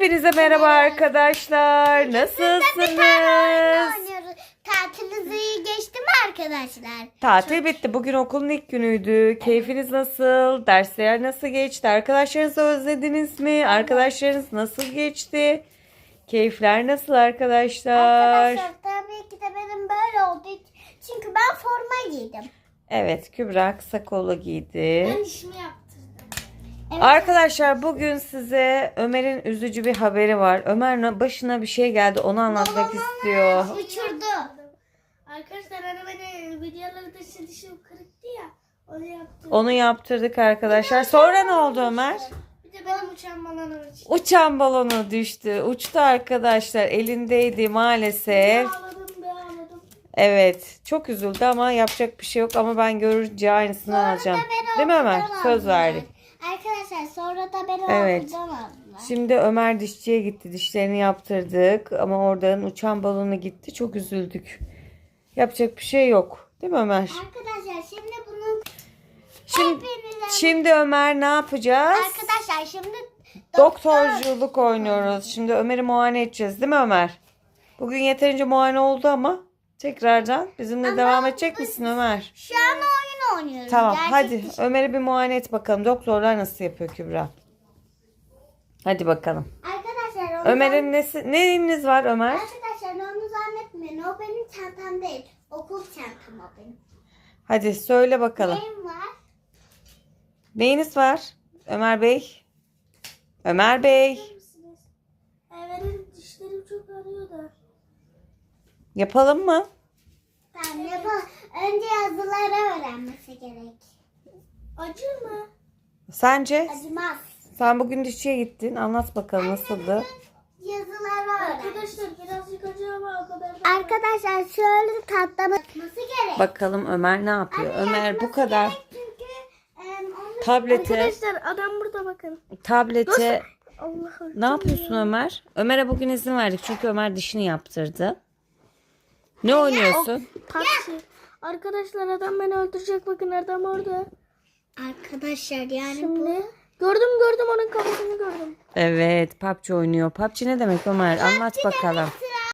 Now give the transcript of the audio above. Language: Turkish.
Hepinize merhaba arkadaşlar. Nasılsınız? Tatiliniz iyi geçti mi arkadaşlar? Tatil bitti. Bugün okulun ilk günüydü. Keyfiniz nasıl? Dersler nasıl geçti? Arkadaşlarınızı özlediniz mi? Arkadaşlarınız nasıl geçti? Keyifler nasıl arkadaşlar? Arkadaşlar tabii ki de benim böyle oldu. Çünkü ben forma giydim. Evet Kübra kısa kollu giydi. Ben işimi yaptırdım. Evet. Arkadaşlar bugün size Ömer'in üzücü bir haberi var. Ömer başına bir şey geldi. Onu anlatmak istiyor. Uçurdu. Arkadaşlar hani beni videoları dışı dışı kırıktı ya. Onu yaptım. Onu yaptırdık arkadaşlar. Sonra ne oldu Ömer? Bir de benim uçan balonum için. Uçan balonu düştü. Uçtu arkadaşlar. Elindeydi maalesef. Ağladım be ağladım. Evet. Çok üzüldü ama yapacak bir şey yok. Ama ben görünce aynısını alacağım. Değil mi Ömer? Söz verdik. Arkadaşlar sonra da beni Evet. Şimdi Ömer dişçiye gitti. Dişlerini yaptırdık. Ama oradan uçan balonu gitti. Çok üzüldük. Yapacak bir şey yok. Değil mi Ömer? Arkadaşlar şimdi bunun Şimdi, şimdi Ömer ne yapacağız? Arkadaşlar şimdi Doktorculuk oynuyoruz. Şimdi Ömer'i muayene edeceğiz. Değil mi Ömer? Bugün yeterince muayene oldu ama tekrardan bizimle devam edecek misin Ömer? şu an oyun oynuyoruz. Tamam Gerçek hadi dışı- Ömer'i bir muayene et bakalım. Doktorlar nasıl yapıyor Kübra? Hadi bakalım. Arkadaşlar onu Ömer'in nesi, neyiniz var Ömer? Arkadaşlar onu zannetmeyin. O benim çantam değil. Okul çantam o benim. Hadi söyle bakalım. Neyim var? Neyiniz var? Ömer Bey? Ömer Bey. benim dişlerim çok ağrıyor da. Yapalım mı? Tamam yapalım. Önce yazıları öğrenmesi gerek. Acır mı? Sence? Acımaz. Sen bugün dişçiye gittin. Anlat bakalım nasıldı? Yazıları öğren. Arkadaşlar birazcık acıyor ama o kadar da. Arkadaşlar şöyle tatlaması gerek. Bakalım Ömer ne yapıyor? Ömer bu kadar Çünkü em, onu tablete Arkadaşlar adam burada bakın. tablete Allah'ım. ne yapıyorsun Ömer? Ömer'e bugün izin verdik çünkü Ömer dişini yaptırdı. Ne oynuyorsun? PUBG. Arkadaşlar adam beni öldürecek bakın adam orada. Arkadaşlar yani Şimdi bu gördüm gördüm onun kafasını gördüm. Evet, PUBG oynuyor. PUBG ne demek Ömer? Anlat bakalım.